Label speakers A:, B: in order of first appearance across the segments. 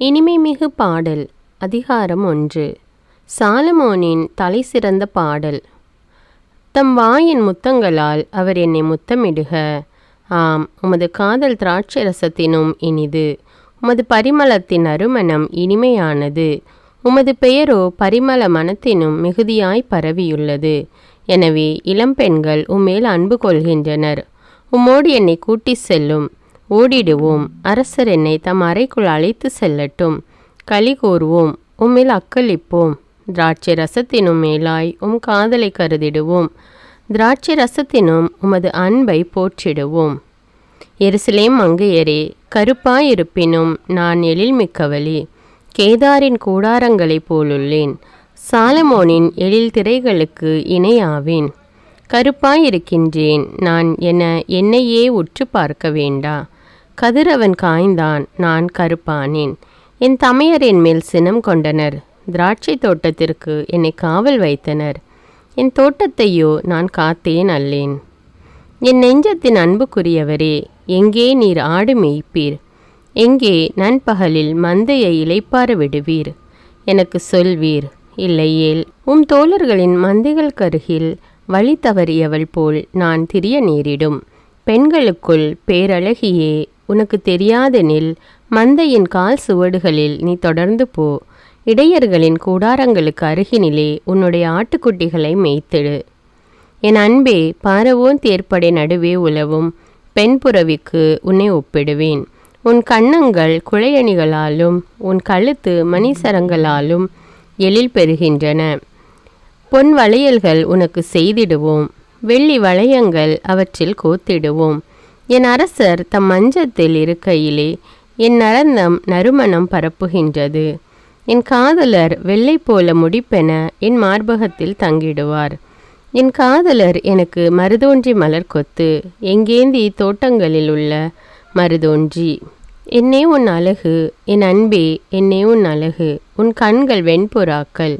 A: இனிமைமிகு பாடல் அதிகாரம் ஒன்று. சாலமோனின் தலை சிறந்த பாடல். தம் வாயின் முத்தங்களால் அவர் என்னை முத்தமிடுக. ஆம் உமது காதல் திராட்சை ரசத்தினும் இனிது. உமது பரிமளத்தின் அருமணம் இனிமையானது. உமது பெயரோ பரிமள மனத்தினும் மிகுதியாய் பரவியுள்ளது. எனவே இளம்பெண்கள் உம்மேல் அன்பு கொள்கின்றனர். உம்மோடு என்னை கூட்டி செல்லும். ஓடிடுவோம். அரசர் என்னை தம் அறைக்குள் அழைத்து செல்லட்டும். களி கூறுவோம் உம்மில் அக்களிப்போம் திராட்சை ரசத்தினும் மேலாய் உம் காதலை கருதிடுவோம். திராட்சை ரசத்தினும் உமது அன்பை போற்றிடுவோம். எருசலேம் மங்கையரே கருப்பாயிருப்பினும் நான் எழில் மிக்கவளே. கேதாரின் கூடாரங்களைப் போலுள்ளேன். சாலமோனின் எழில் திரைகளுக்கு இணையாவேன். கருப்பாயிருக்கின்றேன். நான் என என்னையே உற்று பார்க்க வேண்டா. கதிரவன் காய்ந்தான் நான் கருப்பானேன். என் தமையரின் மேல் சினம் கொண்டனர். திராட்சை தோட்டத்திற்கு என்னை காவல் வைத்தனர். என் தோட்டத்தையோ நான் காத்தேன் அல்லேன். என் நெஞ்சத்தின் அன்புக்குரியவரே எங்கே நீர் ஆடு மேய்ப்பீர்? எங்கே நண்பகலில் மந்தையை இளைப்பார விடுவீர்? எனக்கு சொல்வீர் இல்லையேல் உம் தோழர்களின் மந்தைகள் கருகில் வழி தவறியவள் போல் நான் திரிய நேரிடும். பெண்களுக்குள் பேரழகியே உனக்கு தெரியாதெனில் மந்தையின் கால் சுவடுகளில் நீ தொடர்ந்து போ. இடையர்களின் கூடாரங்களுக்கு அருகினிலே உன்னுடைய ஆட்டுக்குட்டிகளை மேய்த்திடு. என் அன்பே பாரவோன் தேர்ப்படை நடுவே உலவும் பெண்புறவிக்கு உன்னை ஒப்பிடுவேன். உன் கன்னங்கள் குழையணிகளாலும் உன் கழுத்து மணிசரங்களாலும் எழில் பெறுகின்றன. பொன் வளையல்கள் உனக்கு செய்திடுவோம். வெள்ளி வளையங்கள் அவற்றில் கோத்திடுவோம். என் அரசர் தம் மஞ்சத்தில் இருக்கையிலே என் நரந்தம் நறுமணம் பரப்புகின்றது. என் காதலர் வெள்ளை போல முடிப்பென என் மார்பகத்தில் தங்கிடுவார். என் காதலர் எனக்கு மருதோன்றி மலர் கொத்து எங்கேந்தி தோட்டங்களில் உள்ள மருதோன்றி. என்னே உன் அழகு என் அன்பே என்னே உன் அழகு உன் கண்கள் வெண்புறாக்கள்.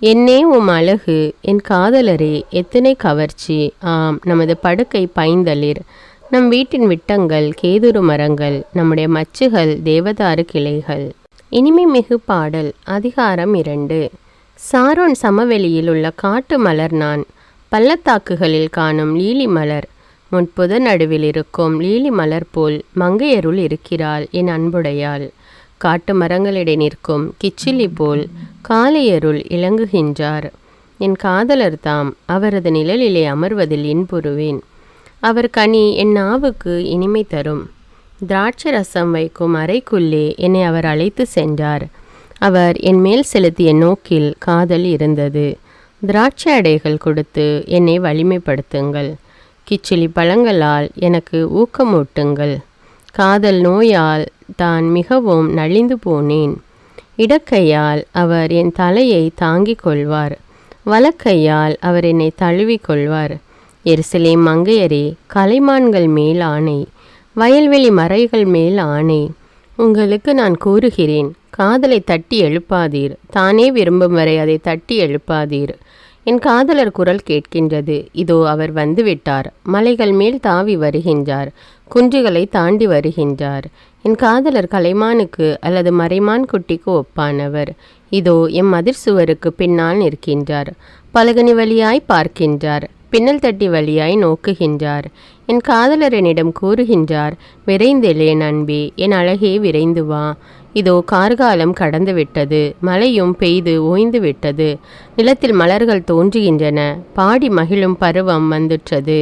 A: என்னே உம் அழகு என் காதலரே எத்தனை கவர்ச்சி. ஆம் நமது படுக்கை பைந்தளிர். நம் வீட்டின் விட்டங்கள் கேதுரு மரங்கள் நம்முடைய மச்சுகள் தேவதாரு கிளைகள். இனிமை மிகு பாடல் அதிகாரம் இரண்டு. சாரோன் சமவெளியில் உள்ள காட்டு மலர் நான் பள்ளத்தாக்குகளில் காணும் லீலி மலர். முன்புத நடுவில் இருக்கும் லீலி மலர் போல் மங்கையருள் இருக்கிறாள் என் அன்புடையாள். காட்டு மரங்களிடை நிற்கும் கிச்சிலி போல் காளையருள் இளங்குகின்றார் என் காதலர் தாம் அவரது நிழலிலே அமர்வதில் இன்புறுவேன். அவர் கனி என் நாவுக்கு இனிமை தரும். திராட்சை ரசம் வைக்கும் அறைக்குள்ளே என்னை அவர் அழைத்து சென்றார். அவர் என் மேல் செலுத்திய நோக்கில் காதல் இருந்தது. திராட்சை அடைகள் கொடுத்து என்னை வலிமைப்படுத்துங்கள். கிச்சிலி பழங்களால் எனக்கு ஊக்கமூட்டுங்கள். காதல் நோயால் தான் மிகவும் நலிந்து போனேன். இடக்கையால் அவர் என் தலையை தாங்கிக் கொள்வார். வலக்கையால் அவர் என்னை தழுவிக் கொள்வார். எருசலேம் மங்கையரே கலைமான்கள் மேல் ஆணை வயல்வெளி மறைகள் மேல் ஆணை. உங்களுக்கு நான் கூறுகிறேன் காதலை தட்டி எழுப்பாதீர். தானே விரும்பும் வரை அதை தட்டி எழுப்பாதீர். என் காதலர் குரல் கேட்கின்றது. இதோ அவர் வந்துவிட்டார். மலைகள் மேல் தாவி வருகின்றார். குன்றுகளை தாண்டி வருகின்றார். என் காதலர் கலைமானுக்கு அல்லது மறைமான் குட்டிக்கு ஒப்பானவர். இதோ எம் மதிர் சுவருக்கு பின்னால் நிற்கின்றார். பலகனி வழியாய் பார்க்கின்றார். பின்னல் தட்டி வழியாய் நோக்குகின்றார். என் காதலர் என்னிடம் கூறுகின்றார் விரைந்தெழு என் அன்பே என் அழகே விரைந்து வா. இதோ கார்காலம் கடந்து விட்டது மழையும் பெய்து ஓய்ந்து விட்டது நிலத்தில் மலர்கள் தோன்றுகின்றன பாடி மகிழும் பருவம் வந்துற்றது.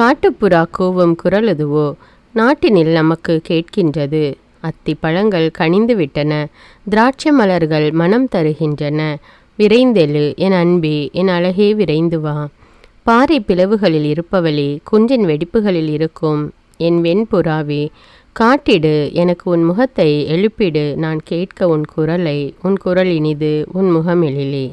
A: காட்டுப்புறா கூவும் குரலுதுவோ நாட்டினில் நமக்கு கேட்கின்றது. அத்தி பழங்கள் கனிந்து விட்டன திராட்சை மலர்கள் மனம் தருகின்றன. விரைந்தெழு என் அன்பே என் அழகே விரைந்து வா. பாறை பிளவுகளில் இருப்பவளே குன்றின் வெடிப்புகளில் இருக்கும். என் வெண்புறாவே காட்டிடு எனக்கு உன் முகத்தை எழுப்பிடு நான் கேட்க உன் குரலை உன் குரல் இனிது உன் முகம் எழிலே.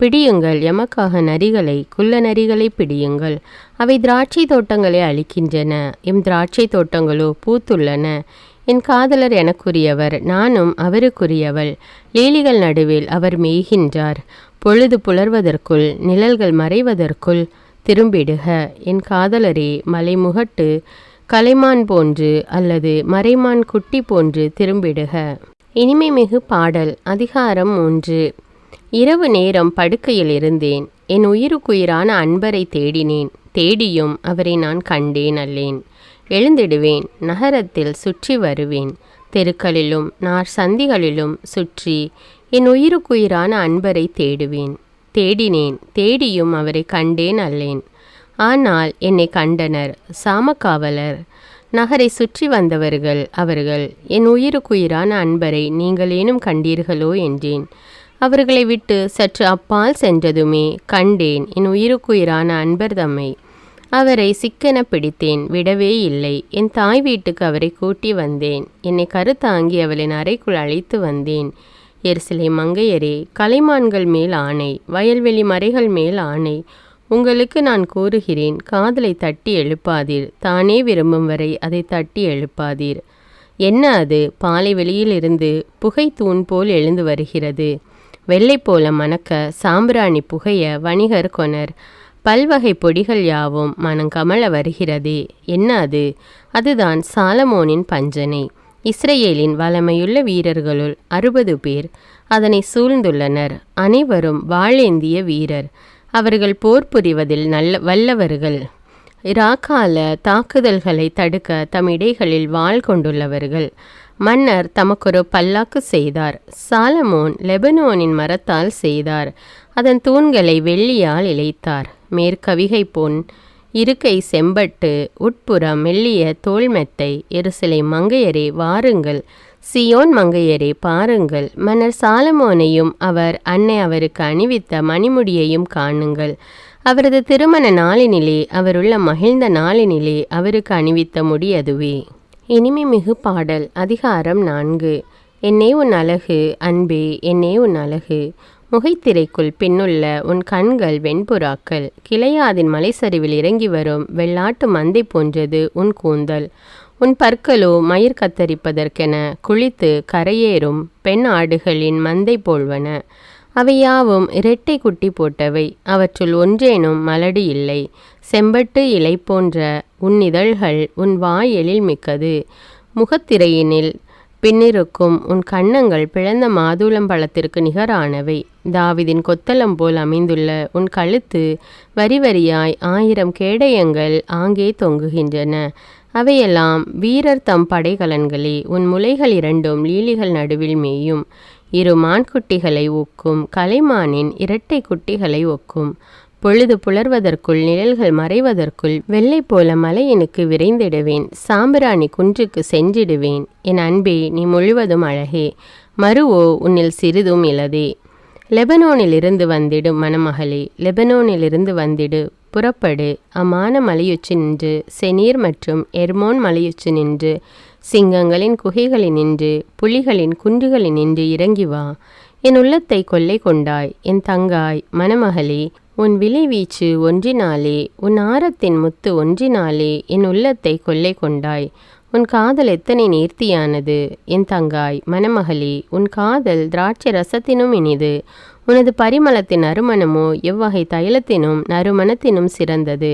A: பிடியுங்கள் எமக்காக நரிகளை குள்ள நரிகளை பிடியுங்கள். அவை திராட்சை தோட்டங்களை அழிக்கின்றன எம் திராட்சை தோட்டங்களோ பூத்துள்ளன. என் காதலர் எனக்குரியவர் நானும் அவருக்குரியவள். லீலிகள் நடுவில் அவர் மேய்கின்றார். பொழுது புலர்வதற்குள் நிழல்கள் மறைவதற்குள் திரும்பிடுக. என் காதலரே மலைமுகட்டு கலைமான் போன்று அல்லது மறைமான் குட்டி போன்று திரும்பிடுக. இனிமைமிகு பாடல் அதிகாரம் ஒன்று இரவு நேரம் படுக்கையில் இருந்தேன். என் உயிருக்குயிரான அன்பரை தேடினேன். தேடியும் அவரை நான் கண்டேன் அல்லேன். எழுந்திடுவேன் நகரத்தில் சுற்றி வருவேன். தெருக்களிலும் நார் சந்திகளிலும் சுற்றி என் உயிருக்குயிரான அன்பரை தேடுவேன். தேடினேன் தேடியும் அவரை கண்டேன் அல்லேன். ஆனால் என்னை கண்டனர் சாமக்காவலர். நகரை சுற்றி வந்தவர்கள் அவர்கள் என் உயிருக்குயிரான அன்பரை நீங்கள் ஏனும் கண்டீர்களோ? என்றேன். அவர்களை விட்டு சற்று அப்பால் சென்றதுமே கண்டேன் என் உயிருக்குயிரான அன்பர் தம்மை. அவரை சிக்கென பிடித்தேன் விடவே இல்லை. என் தாய் வீட்டுக்கு அவரை கூட்டி வந்தேன். என்னை கருத்தாங்கி அவளின் அறைக்குள் அழைத்து வந்தேன். எரிசிலை மங்கையரே கலைமான்கள் மேல் ஆணை வயல்வெளி மறைகள் மேல் ஆணை. உங்களுக்கு நான் கூறுகிறேன் காதலை தட்டி எழுப்பாதீர். தானே விரும்பும் வரை அதை தட்டி எழுப்பாதீர். என்ன அது? பாலை வெளியிலிருந்து புகை தூண் போல் எழுந்து வருகிறது. வெள்ளை போல மணக்க சாம்பிராணி புகைய வணிகர் கொனர். பல்வகை பொடிகள் யாவும் மனங்கமல வருகிறதே. என்ன அது? அதுதான் சாலமோனின் பஞ்சனை. இஸ்ரேலின் வளமையுள்ள வீரர்களுள் அறுபது பேர் அதனை சூழ்ந்துள்ளனர். அனைவரும் வாழேந்திய வீரர். அவர்கள் போர் புரிவதில் நல்ல வல்லவர்கள். இராக்கால தாக்குதல்களை தடுக்க தம் இடைகளில் வாள் கொண்டுள்ளவர்கள். மன்னர் தமக்கொரு பல்லாக்கு செய்தார். சாலமோன் லெபனோனின் மரத்தால் செய்தார். அதன் தூண்களை வெள்ளியால் இழைத்தார். மேற்கவிகை பொன் இருக்கை செம்பட்டு உட்புறம் மெல்லிய தோல்மெத்தை எருசலை மங்கையரே வாருங்கள். சியோன் மங்கையரே பாருங்கள். மன்னர் சாலமோனையும் அவர் அன்னை அவருக்கு அணிவித்த மணிமுடியையும் காணுங்கள். அவரது திருமண நாளினிலே அவருள்ள மகிழ்ந்த நாளினிலே அவருக்கு அணிவித்த முடி அதுவே. இனிமை மிகு பாடல் அதிகாரம் நான்கு. என்னே உன் அழகு அன்பே என்னே உன் அழகு. முகைத்திரைக்குள் பின்னுள்ள உன் கண்கள் வெண்புறாக்கள். கிளையாதின் மலைச்சரிவில் இறங்கி வரும் வெள்ளாட்டு மந்தை போன்றது உன் கூந்தல். உன் பற்களோ மயிர் கத்தரிப்பதற்கென குளித்து கரையேறும் பெண் ஆடுகளின் மந்தை போல்வன. அவையாவும் இரட்டை குட்டி போட்டவை. அவற்றுள் ஒன்றேனும் மலடி இல்லை. செம்பட்டு இலை போன்ற உன் இதழ்கள் உன் வாய் எழில் மிக்கது. முகத்திரையினில் பின்னிருக்கும் உன் கன்னங்கள் பிளந்த மாதுளம் பழத்திற்கு நிகரானவை. தாவிதின் கொத்தளம் போல் அமைந்துள்ள உன் கழுத்து வரி வரியாய் ஆயிரம் கேடயங்கள் ஆங்கே தொங்குகின்றன. அவையெல்லாம் வீரர் தம் படைகலன்களே. உன் முலைகள் இரண்டும் லீலிகள் நடுவில் மேயும். இரு மான்குட்டிகளை ஒக்கும். கலைமானின் இரட்டை குட்டிகளை ஒக்கும். பொழுது புலர்வதற்குள் நிழல்கள் மறைவதற்குள் வெள்ளை போல மலையனுக்கு விரைந்திடுவேன் சாம்பிராணி குன்றுக்கு சென்றிடுவேன். என் அன்பே நீ முழுவதும் அழகே மறுவோ உன்னில் சிறிதும் இலதே. லெபனோனிலிருந்து வந்திடும் மணமகளே லெபனோனிலிருந்து வந்திடு புறப்படு அமான மலையுச்சி நின்று செனீர் மற்றும் எர்மோன் மலையுச்சி நின்று சிங்கங்களின் குகைகளில் நின்று புலிகளின் குன்றுகளில் நின்று இறங்கி வா. என் உள்ளத்தை கொள்ளை கொண்டாய் என் தங்காய் மணமகளே உன் விளைவீச்சு ஒன்றினாலே உன் ஆரத்தின் முத்து ஒன்றினாலே என் உள்ளத்தை கொள்ளை கொண்டாய். உன் காதல் எத்தனை நேர்த்தியானது என் தங்காய் மணமகளே உன் காதல் திராட்சை ரசத்தினும் இனிது. உனது பரிமளத்தின் நறுமணமோ எவ்வகை தைலத்தினும் நறுமணத்தினும் சிறந்தது.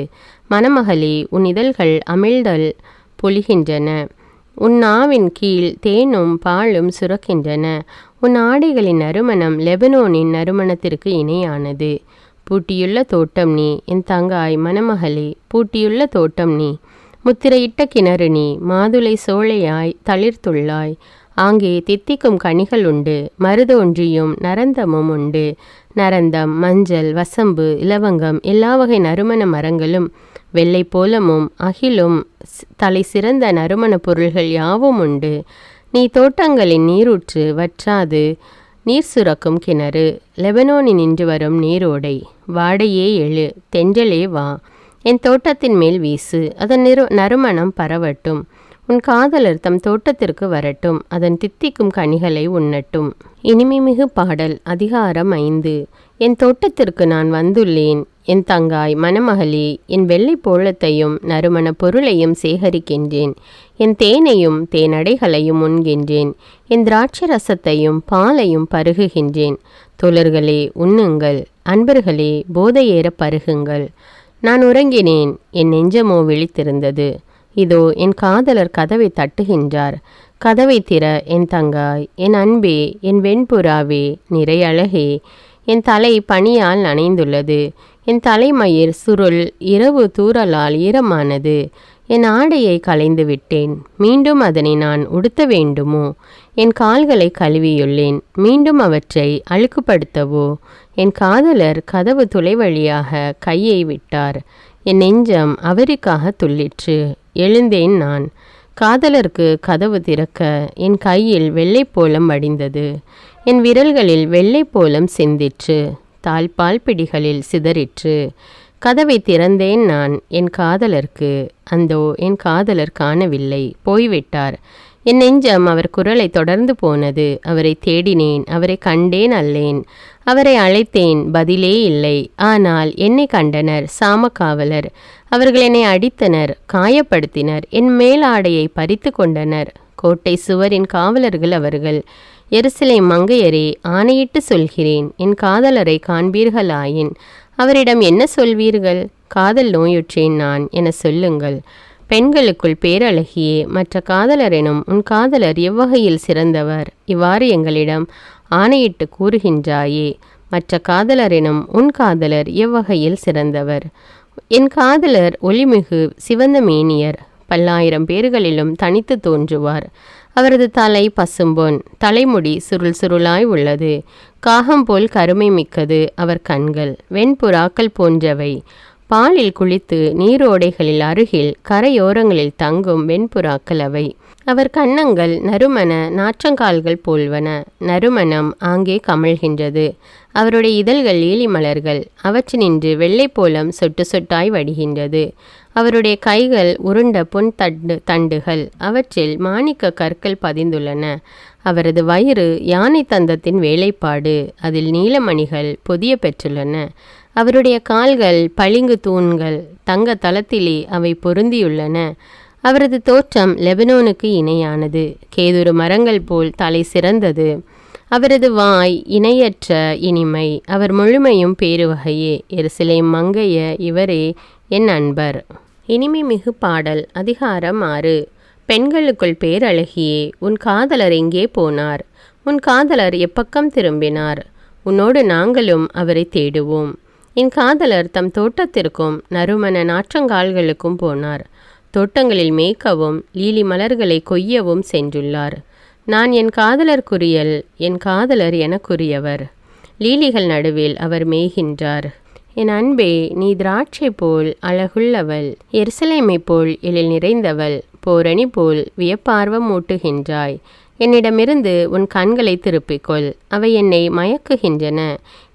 A: மணமகளே உன் இதழ்கள் அமிழ்தல் பொழிகின்றன. உன் நாவின் கீழ் தேனும் பாலும் சுரக்கின்றன. உன் ஆடைகளின் நறுமணம் லெபனோனின் நறுமணத்திற்கு இணையானது. பூட்டியுள்ள தோட்டம் நீ என் தங்காய் மணமகளே பூட்டியுள்ள தோட்டம் நீ. முத்திரையிட்ட கிணறு நீ மாதுளை சோழையாய் தளிர்த்துள்ளாய். ஆங்கே தித்திக்கும் கனிகள் உண்டு மருதொன்றியும் நரந்தமும் உண்டு. நரந்தம் மஞ்சள் வசம்பு இலவங்கம் எல்லா வகை நறுமண மரங்களும் வெள்ளை போலமும் அகிலும் தலை சிறந்த நறுமண பொருள்கள் யாவும் உண்டு. நீ தோட்டங்களின் நீரூற்று வற்றாது நீர் சுரக்கும் கிணறு லெபனோனி நின்று வரும் நீரோடை வாடையே எழு தென்றலே வா. என் தோட்டத்தின் மேல் வீசு அதன் நிறு நறுமணம் பரவட்டும். உன் காதலர் தம் தோட்டத்திற்கு வரட்டும் அதன் தித்திக்கும் கனிகளை உண்ணட்டும். இனிமைமிகு பாடல் அதிகாரம் ஐந்து. என் தோட்டத்திற்கு நான் வந்துள்ளேன் என் தங்காய் மணமகளே என் வெள்ளை போளத்தையும் நறுமண பொருளையும் சேகரிக்கின்றேன். என் தேனையும் தேனடைகளையும் உண்கின்றேன். என் திராட்சை ரசத்தையும் பாலையும் பருகுகின்றேன். தொழர்களே உண்ணுங்கள். அன்பர்களே போதையேற பருகுங்கள். நான் உறங்கினேன். என் நெஞ்சமோ விழித்திருந்தது. இதோ என் காதலர் கதவை தட்டுகின்றார். கதவை திற என் தங்காய் என் அன்பே என் வெண்புறாவே நிறை அழகே. என் தலை பனியால் நனைந்துள்ளது. என் தலைமயிர் சுருள் இரவு தூறலால் ஈரமானது. என் ஆடையை களைந்து விட்டேன். மீண்டும் அதனை நான் உடுத்த வேண்டுமோ? என் கால்களை கழுவியுள்ளேன். மீண்டும் அவற்றை அழுக்குப்படுத்தவோ? என் காதலர் கதவு துளை வழியாக கையை விட்டார். என் நெஞ்சம் அவருக்காக துள்ளிற்று. எழுந்தேன் நான். காதலருக்கு கதவு திறக்க என் கையில் வெள்ளைப்போலம் வடிந்தது. என் விரல்களில் வெள்ளை போலம் சிந்திற்று. தாழ்பால் பிடிகளில் சிதறிற்று. கதவை திறந்தேன் நான் என் காதலருக்கு. அந்தோ என் காதலர் காணவில்லை. போய்விட்டார். என் நெஞ்சம் அவர் குரலை தொடர்ந்து போனது. அவரை தேடினேன் அவரை கண்டேன் அல்லேன். அவரை அழைத்தேன் பதிலே இல்லை. ஆனால் என்னை கண்டனர் சாமக்காவலர். அவர்கள் என்னை அடித்தனர் காயப்படுத்தினர். என் மேலாடையை பறித்து கொண்டனர். கோட்டை சுவரின் காவலர்கள் அவர்கள். எருசலை மங்கையரே ஆணையிட்டு சொல்கிறேன் என் காதலரை காண்பீர்களாயின். அவரிடம் என்ன சொல்வீர்கள்? காதல் நோயுற்றேன் நான் என சொல்லுங்கள். பெண்களுக்குள் பேரழகியே மற்ற காதலரெனும் உன் காதலர் எவ்வகையில் சிறந்தவர்? இவ்வாறு எங்களிடம் ஆணையிட்டு கூறுகின்றாயே மற்ற காதலரெனும் உன் காதலர் எவ்வகையில் சிறந்தவர்? என் காதலர் ஒளிமிகு சிவந்த மேனியர் பல்லாயிரம் பேர்களிலும் தனித்து தோன்றுவார். அவரது தலை பசும்பொன் தலைமுடி சுருள் சுருளாய் உள்ளது. காகம் போல் கருமை மிக்கது அவர் கண்கள். வெண்புறாக்கள் போன்றவை. பாலில் குளித்து நீரோடைகளில் அருகில் கரையோரங்களில் தங்கும் வெண்புறாக்கள் அவை. அவர் கன்னங்கள் நறுமண நாற்றங்கால்கள் போல்வன. நறுமணம் ஆங்கே கமழ்கின்றது. அவருடைய இதழ்கள் ஈலி மலர்கள். அவற்றினின்று வெள்ளைப்போலம் சொட்டு சொட்டாய் வடிகின்றது. அவருடைய கைகள் உருண்ட பொன் தண்டு தண்டுகள். அவற்றில் மாணிக்க கற்கள் பதிந்துள்ளன. அவரது வயிறு யானை தந்தத்தின் வேலைப்பாடு. அதில் நீலமணிகள் பொதிய பெற்றுள்ளன. அவருடைய கால்கள் பளிங்கு தூண்கள் தங்க தளத்திலே அவை பொருந்தியுள்ளன. அவரது தோற்றம் லெபனோனுக்கு இணையானது. கேதுரு மரங்கள் போல் தலை சிறந்தது. அவரது வாய் இணையற்ற இனிமை. அவர் முழுமையும் பேருவகையே. எருசலே மங்கைய இவரே என் அன்பர். இனிமை மிகு பாடல் அதிகாரம் ஆறு. பெண்களுக்குள் பேரழகியே. உன் காதலர் எங்கே போனார்? உன் காதலர் எப்பக்கம் திரும்பினார்? உன்னோடு நாங்களும் அவரை தேடுவோம். என் காதலர் தம் தோட்டத்திற்கும் நறுமண நாற்றங்கால்களுக்கும் போனார். தோட்டங்களில் மேய்க்கவும் லீலி மலர்களை கொய்யவும் சென்றுள்ளார். நான் என் காதலர்க்குரியல் என் காதலர் எனக்குரியவர் லீலிகள் நடுவில் அவர் மேய்கின்றார். என் அன்பே நீ திராட்சை போல் அழகுள்ளவள் எருசலேமை போல் எழில் நிறைந்தவள் போரணி போல் வியப்பார்வம் ஊட்டுகின்றாய். என்னிடமிருந்து உன் கண்களை திருப்பிக்கொள் அவை என்னை மயக்குகின்றன.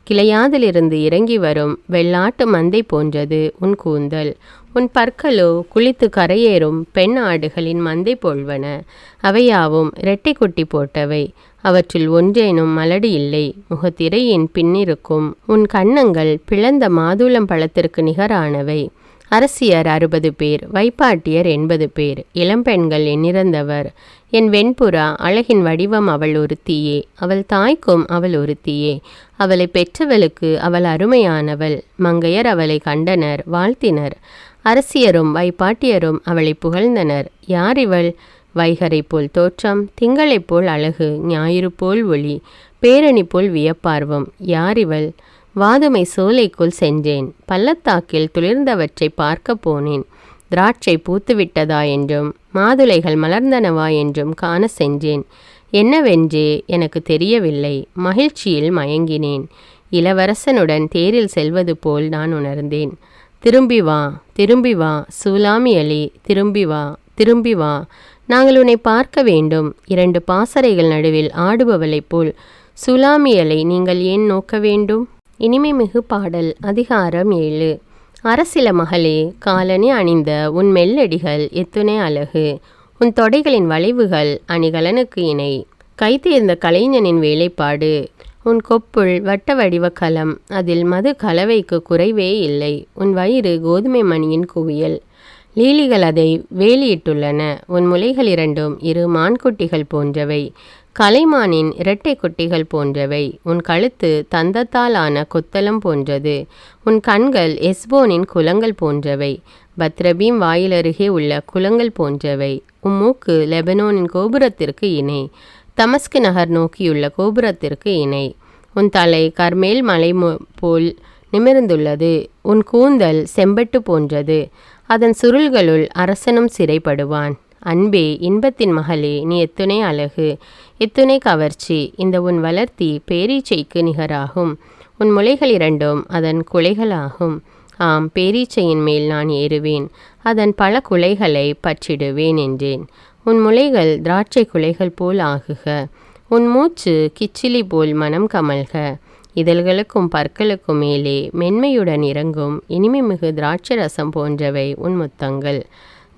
A: கிளையாதிலிருந்து இறங்கி வரும் வெள்ளாட்டு மந்தை போன்றது உன் கூந்தல். உன் பற்களோ குளித்து கரையேறும் பெண் ஆடுகளின் மந்தை போல்வன. அவையாவும் இரட்டை குட்டி போட்டவை. அவற்றில் ஒன்றேனும் மலடு இல்லை. முகத்திரையின் பின்னிருக்கும் உன் கன்னங்கள் பிளந்த மாதுளம் பழத்திற்கு நிகரானவை. அரசியர் அறுபது பேர் வைப்பாட்டியர் எண்பது பேர் இளம்பெண்கள் எண்ணிறந்தவர். என் வெண்புறா அழகின் வடிவம் அவள் ஒருத்தியே அவள் தாய்க்கும் அவள் ஒருத்தியே அவளை பெற்றவளுக்கு அவள் அருமையானவள் மங்கையர் அவளை கண்டனர் வாழ்த்தினர். அரசியரும் வைப்பாட்டியரும் அவளை புகழ்ந்தனர். யார் இவள்? வைகரை போல் தோற்றம் திங்களைப் போல் அழகு ஞாயிறு போல் ஒளி பேரணி போல் வியப்பார்வம். யார் இவள்? வாதுமை சோலைக்குள் சென்றேன். பள்ளத்தாக்கில் துளிர்ந்தவற்றை பார்க்க போனேன். திராட்சை பூத்துவிட்டதா என்றும் மாதுளைகள் மலர்ந்தனவா என்றும் காண சென்றேன். என்னவென்றே எனக்கு தெரியவில்லை. மகிழ்ச்சியில் மயங்கினேன். இளவரசனுடன் தேரில் செல்வது போல் நான் உணர்ந்தேன். திரும்பி வா திரும்பி வா சூலாமியலி திரும்பி வா திரும்பி வா. நாங்கள் உன்னை பார்க்க வேண்டும். இரண்டு பாசறைகள் நடுவில் ஆடுபவளைப் போல். சுலாமியலை நீங்கள் ஏன் நோக்க வேண்டும்? இனிமை மிகு பாடல் அதிகாரம் ஏழு. அரசில மகளே காலனி அணிந்த உன் மெல்லடிகள் எத்துணை அழகு. உன் தொடைகளின் வளைவுகள் அணிகலனுக்கு இணை. கைத்தேர்ந்த கலைஞனின் வேலைப்பாடு. உன் கொப்புள் வட்ட வடிவ கலம். அதில் மது கலவைக்கு குறைவே இல்லை. உன் வயிறு கோதுமை மணியின் குவியல். லீலிகள் அதை வேலியிட்டுள்ளன. உன் முலைகள் இரண்டும் இரு மான்குட்டிகள் போன்றவை. கலைமானின் இரட்டை குட்டிகள் போன்றவை. உன் கழுத்து தந்தத்தால் ஆன கொத்தளம் போன்றது. உன் கண்கள் எஸ்போனின் குலங்கள் போன்றவை. பத்ரபீம் வாயில் அருகே உள்ள குளங்கள் போன்றவை. உம் மூக்கு லெபனோனின் கோபுரத்திற்கு இணை. தமஸ்கு நகர் நோக்கியுள்ள கோபுரத்திற்கு இணை. உன் தலை கர்மேல் மலை போல் நிமிர்ந்துள்ளது. உன் கூந்தல் செம்பட்டு போன்றது. அதன் சுருள்களுள் அரசனும் சிறைப்படுவான். அன்பே இன்பத்தின் மகளே நீ எத்துணை அழகு. எத்துணை கவர்ச்சி இந்த உன் வளர்த்தி பேரீச்சைக்கு நிகராகும். உன் முளைகள் இரண்டும் அதன் குலைகளாகும். ஆம் பேரீச்சையின் மேல் நான் ஏறுவேன். அதன் பல குலைகளை பற்றிடுவேன் என்றேன். உன் முளைகள் திராட்சை குலைகள் போல் ஆகுக. உன் மூச்சு கிச்சிலி போல் மனம் கமல்க. இதழ்களுக்கும் பற்களுக்கும் மேலே மென்மையுடன் இறங்கும் இனிமை மிகு திராட்சை ரசம் போன்றவை உன் முத்தங்கள்.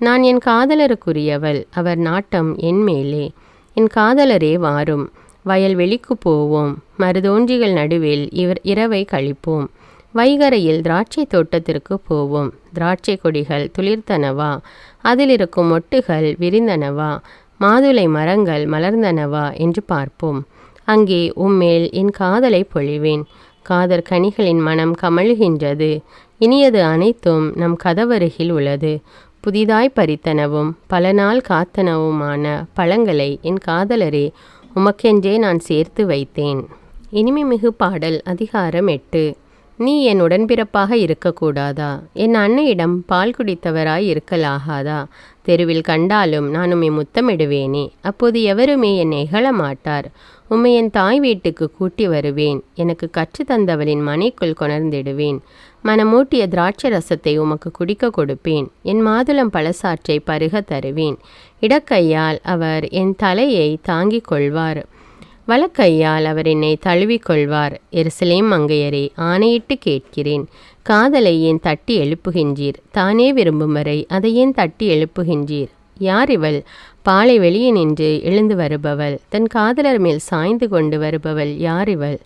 A: நான் என் காதலருக்குரியவள் அவர் நாட்டம் என் மேலே. என் காதலரே வாரும் வயல்வெளிக்கு போவோம் மருதோன்றிகள் நடுவில் இவர் இரவை கழிப்போம். வைகரையில் திராட்சை தோட்டத்திற்கு போவோம் திராட்சை கொடிகள் துளிர்த்தனவா? அதிலிருக்கும் மொட்டுகள் விரிந்தனவா? மாதுளை மரங்கள் மலர்ந்தனவா? என்று பார்ப்போம். அங்கே உம்மேல் என் காதலை பொழிவேன். காதர் கனிகளின் மனம் கமழுகின்றது. இனியது அனைத்தும் நம் கதவருகில் உள்ளது. புதிதாய் பறித்தனவும் பல நாள் காத்தனவுமான பழங்களை என் காதலரே உமக்கென்றே நான் சேர்த்து வைத்தேன். இனிமை மிகு பாடல் அதிகாரம் எட்டு. நீ என் உடன்பிறப்பாக இருக்கக்கூடாதா? என் அன்னையிடம் பால் குடித்தவராய் இருக்கலாகாதா? தெருவில் கண்டாலும் நான் உம்மை முத்தமிடுவேனே. அப்போது எவருமே என்னை இகழ மாட்டார் உம்மை என் தாய் வீட்டுக்கு கூட்டி வருவேன். எனக்கு கற்று தந்தவளின் மனைக்குள் கொணர்ந்திடுவேன். மனமூட்டிய திராட்சை ரசத்தை உமக்கு குடிக்க கொடுப்பேன். என் மாதுளம் பழசாற்றை பருக தருவேன். இடக்கையால் அவர் என் தலையை தாங்கிக் கொள்வார். வலக்கையால் அவர் என்னை தழுவிக்கொள்வார். எருசலேம் மங்கையரே ஆணையிட்டு கேட்கிறேன். காதலை ஏன் தட்டி எழுப்புகின்றீர்? தானே விரும்பும் வரை அதை ஏன் தட்டி எழுப்புகின்றீர்? யார் இவள்? பாலை வெளியே நின்று எழுந்து வருபவள். தன் காதலர் மேல் சாய்ந்து கொண்டு வருபவள் யார் இவள்?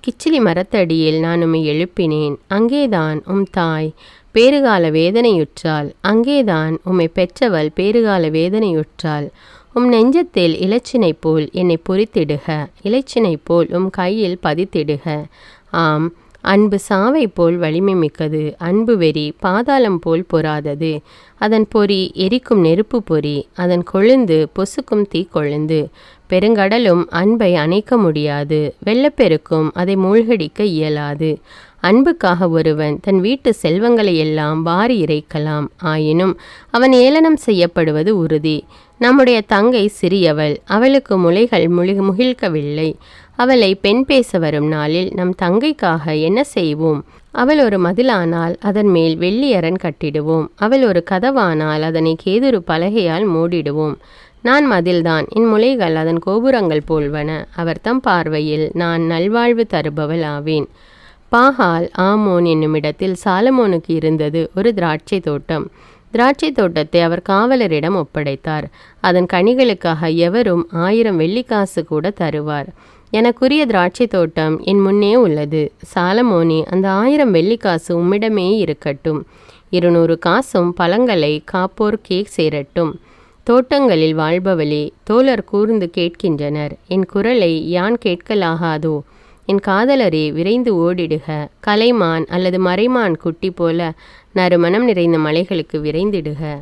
A: கிச்சிலி மரத்தடியில் நான் உம்மை எழுப்பினேன். அங்கேதான் உம் தாய் பேறுகால வேதனையுற்றாள். அங்கேதான் உம்மை பெற்றவள் பேறுகால வேதனையுற்றாள். உம் நெஞ்சத்தில் இலச்சினை போல் என்னை பொறித்திடுக. இலச்சினை போல் உம் கையில் பதித்திடுக. ஆம் அன்பு சாவை போல் வலிமை மிக்கது அன்பு வெறி பாதாளம் போல் பொறாதது. அதன் பொறி எரிக்கும் நெருப்பு பொறி. அதன் கொழுந்து பொசுக்கும் தீ கொழுந்து. பெருங்கடலும் அன்பை அணைக்க முடியாது. வெள்ளப்பெருக்கும் அதை மூழ்கடிக்க இயலாது. அன்புக்காக ஒருவன் தன் வீட்டு செல்வங்களை எல்லாம் வாரி இறைக்கலாம். ஆயினும் அவன் ஏளனம் செய்யப்படுவது உறுதி. நம்முடைய தங்கை சிறியவள். அவளுக்கு முளைகள் முழு முகிழ்க்கவில்லை. அவளை பெண் பேச வரும் நாளில் நம் தங்கைக்காக என்ன செய்வோம்? அவள் ஒரு மதிலானால் அதன் மேல் வெள்ளியரன் கட்டிடுவோம். அவள் ஒரு கதவானால் அதனை கேதுரு பலகையால் மூடிடுவோம். நான் மதில்தான் என் முளைகள் அதன் கோபுரங்கள் போல்வன அவர் தம் பார்வையில் நான் நல்வாழ்வு தருபவள் ஆவேன். பாகால் ஆமோன் என்னுமிடத்தில் சாலமோனுக்கு இருந்தது ஒரு திராட்சை தோட்டம். திராட்சை தோட்டத்தை அவர் காவலரிடம் ஒப்படைத்தார். அதன் கனிகளுக்காக எவரும் ஆயிரம் வெள்ளிக்காசு கூட தருவார். எனக்குரிய திராட்சை தோட்டம் என் முன்னே உள்ளது. சாலமோனி அந்த ஆயிரம் வெள்ளிக்காசு உம்மிடமே இருக்கட்டும். இருநூறு காசும் பழங்களை காப்போர் கேக் சேரட்டும். தோட்டங்களில் வாழ்பவளே தோழர் கூர்ந்து கேட்கின்றனர். என் குரலை யான் கேட்கலாகாதோ? என் காதலரே விரைந்து ஓடிடுக. கலைமான் அல்லது மறைமான் குட்டி போல நறுமணம் நிறைந்த மலைகளுக்கு விரைந்திடுக.